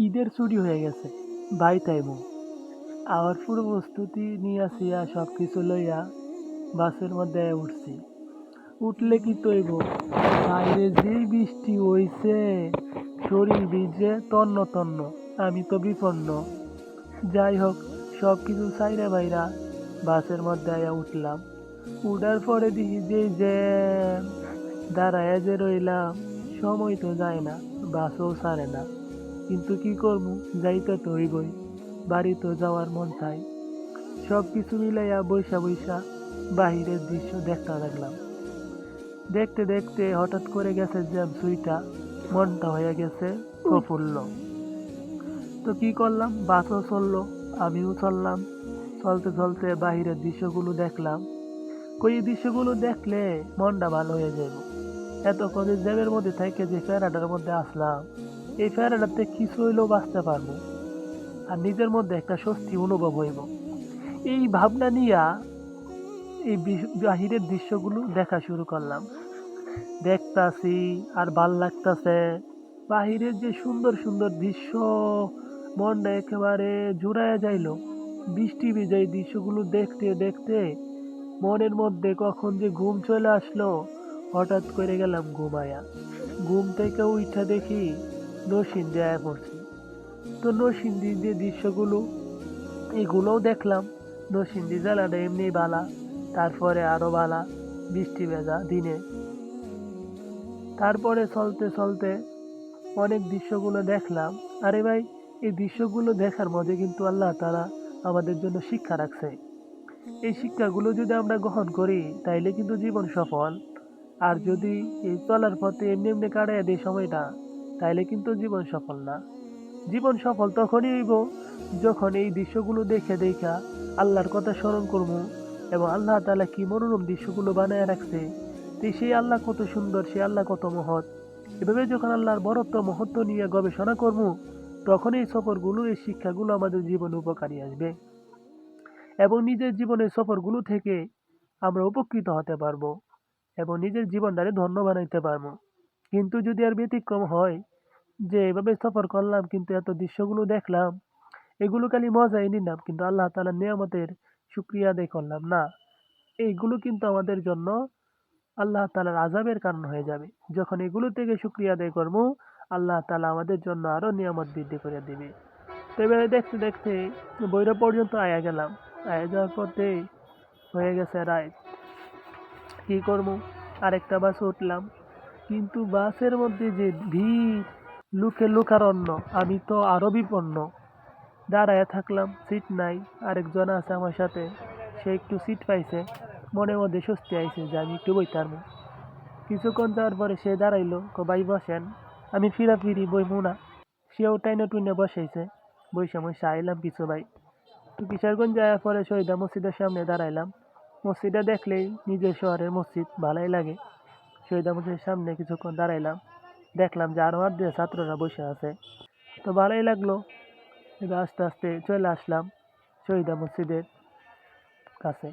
ঈদের ছুটি হয়ে গেছে। বাই তাইমু আবার পুরো প্রস্তুতি নিয়ে আসিয়া সব কিছু লইয়া বাসের মধ্যে উঠছি। উঠলে কি তৈব? বাইরে যেই বৃষ্টি হইছে, শরীর ভিজে তন্ন তন্ন, আমি তো বিপন্ন। যাই হোক সব কিছু সাইরা বাইরা বাসের মধ্যে আয়া উঠলাম। উঠার পরে দেখি যে যে দাঁড়ায় যে রইলাম, সময় তো যায় না, বাসও ছাড়ে না। কিন্তু কি করব? যাইতে তো হইবই বাড়ি তো যাওয়ার মন চাই। সব কিছু মিলাইয়া বৈশা বৈশা বাহিরের দৃশ্য দেখতে লাগলাম। দেখতে দেখতে হঠাৎ করে গেছে জ্যাম সুইটা, মনটা হয়ে গেছে প্রফুল্ল। তো কি করলাম? বাসও চলল, আমিও চললাম। চলতে চলতে বাহিরের দৃশ্যগুলো দেখলাম। কই দৃশ্যগুলো দেখলে মনটা ভালো হয়ে যাবে এতক্ষণ যে জ্যামের মধ্যে থেকে যে ফেরাটার মধ্যে আসলাম। এই ফেরাটাতে কিছু হইলেও বাঁচতে পারব। আর নিজের মধ্যে একটা স্বস্তি অনুভব হইব। এই ভাবনা নিয়া এই বাহিরের দৃশ্যগুলো দেখা শুরু করলাম। দেখতাছি, আর ভালো লাগতাছে। বাহিরের যে সুন্দর সুন্দর দৃশ্য, মনটা একেবারে জুড়ায় যাইলো। বৃষ্টি ভিজাই দৃশ্যগুলো দেখতে দেখতে মনের মধ্যে কখন যে ঘুম চলে আসলো, হঠাৎ করে গেলাম ঘুমায়া ঘুম থেকে উঠা দেখি নসিন্দি আয়া পড়ছি। তো নসিন্দি যে দৃশ্যগুলো, এগুলোও দেখলাম। নসিন্দি জেলাটা এমনি বালা, তারপরে আরও বালা, বৃষ্টি ভেজা দিনে। তারপরে চলতে চলতে অনেক দৃশ্যগুলো দেখলাম। আরে ভাই, এই দৃশ্যগুলো দেখার মধ্যে কিন্তু আল্লাহ তারা আমাদের জন্য শিক্ষা রাখছে। এই শিক্ষাগুলো যদি আমরা গ্রহণ করি, তাইলে কিন্তু জীবন সফল। আর যদি এই চলার পথে এমনি এমনি কাটাই দিই সময়টা তাইলে কিন্তু জীবন সফল না। জীবন সফল তখনই হইব যখন এই দৃশ্যগুলো দেখে দেখা আল্লাহর কথা স্মরণ করব এবং আল্লাহ তালা কি মনোরম দৃশ্যগুলো বানায় রাখছে তো সেই আল্লাহ কত সুন্দর, সেই আল্লাহ কত মহৎ। এভাবে যখন আল্লাহর বরত্ব, মহত্ব নিয়ে গবেষণা করব তখন এই সফরগুলো এই শিক্ষাগুলো আমাদের জীবনে উপকারী আসবে এবং নিজের জীবনের সফরগুলো থেকে আমরা উপকৃত হতে পারব এবং নিজের জীবনটারে ধন্য বানাইতে পারব। কিন্তু যদি আর ব্যতিক্রম হয়, যে এভাবে সফর করলাম কিন্তু এত দৃশ্যগুলো দেখলাম, এগুলো খালি মজাই নিলাম কিন্তু আল্লাহ তালার নিয়ামতের শুক্রিয়া আদায় করলাম। না, এইগুলো কিন্তু আমাদের জন্য আল্লাহ তালার আজাবের কারণ হয়ে যাবে। যখন এগুলো থেকে শুক্রিয়া আদায় করব, আল্লাহ তালা আমাদের জন্য আরও নিয়ামত বৃদ্ধি করে দিবে। তো এবারে দেখতে দেখতে বৈরব পর্যন্ত আয়া গেলাম। আয়া যাওয়ার পথে হয়ে গেছে রায়। কি করব? আরেকটা বাসে উঠলাম। কিন্তু বাসের মধ্যে যে ভিড়, লুকে লুকারণ্য, আমি তো আরও বিপন্ন। দাঁড়ায় থাকলাম, সিট নাই, আরেকজন আছে আমার সাথে। সে একটু সিট পাইছে মনে মধ্যে স্বস্তি আইছে যে আমি একটু বইতারমু কিছুক্ষণ যাওয়ার পরে সে দাঁড়াইলো ভাই, বসেন। আমি ফিরা ফিরি বইমু না সেও টাইনে টুইনে বসাইছে। বৈশা বৈশা আইলাম পিছু ভাই। তো কিশোরগঞ্জ যাওয়ার পরে শহীদা মসজিদের সামনে দাঁড়াইলাম। মসজিদে দেখলেই নিজের শহরের মসজিদ ভালোই লাগে। শহীদা মসজিদের সামনে কিছুক্ষণ দাঁড়াইলাম। দেখলাম যে আরও দিয়ে ছাত্ররা বসে আছে। তো ভালোই লাগল। এবার আস্তে আস্তে চলে আসলাম শহীদা মসজিদের কাছে।